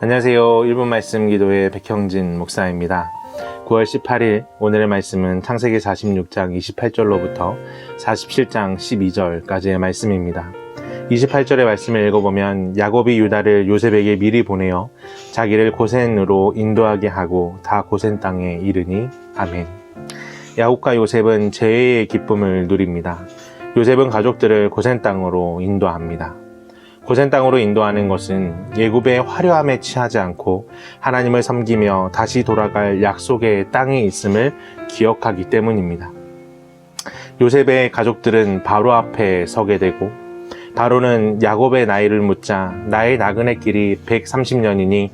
안녕하세요. 1분 말씀 기도의 백형진 목사입니다. 9월 18일 오늘의 말씀은 창세기 46장 28절로부터 47장 12절까지의 말씀입니다. 28절의 말씀을 읽어보면 야곱이 유다를 요셉에게 미리 보내어 자기를 고센으로 인도하게 하고 다 고센 땅에 이르니 아멘. 야곱과 요셉은 재해의 기쁨을 누립니다. 요셉은 가족들을 고센 땅으로 인도합니다. 고센 땅으로 인도하는 것은 예굽의 화려함에 취하지 않고 하나님을 섬기며 다시 돌아갈 약속의 땅에 있음을 기억하기 때문입니다. 요셉의 가족들은 바로 앞에 서게 되고 바로는 야곱의 나이를 묻자 나의 나그네 길이 130년이니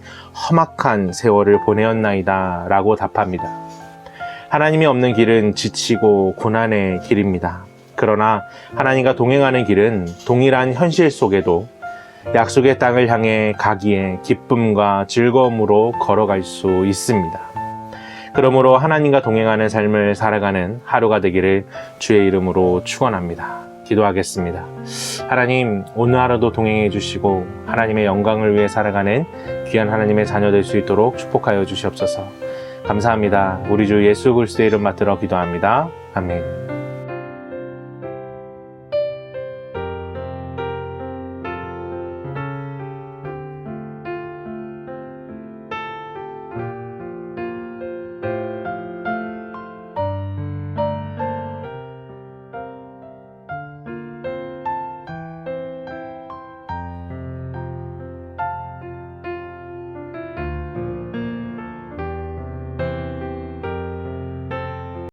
험악한 세월을 보내었나이다 라고 답합니다. 하나님이 없는 길은 지치고 고난의 길입니다. 그러나 하나님과 동행하는 길은 동일한 현실 속에도 약속의 땅을 향해 가기에 기쁨과 즐거움으로 걸어갈 수 있습니다. 그러므로 하나님과 동행하는 삶을 살아가는 하루가 되기를 주의 이름으로 축원합니다. 기도하겠습니다. 하나님, 오늘 하루도 동행해 주시고 하나님의 영광을 위해 살아가는 귀한 하나님의 자녀 될 수 있도록 축복하여 주시옵소서. 감사합니다. 우리 주 예수 그리스도의 이름 받들어 기도합니다. 아멘.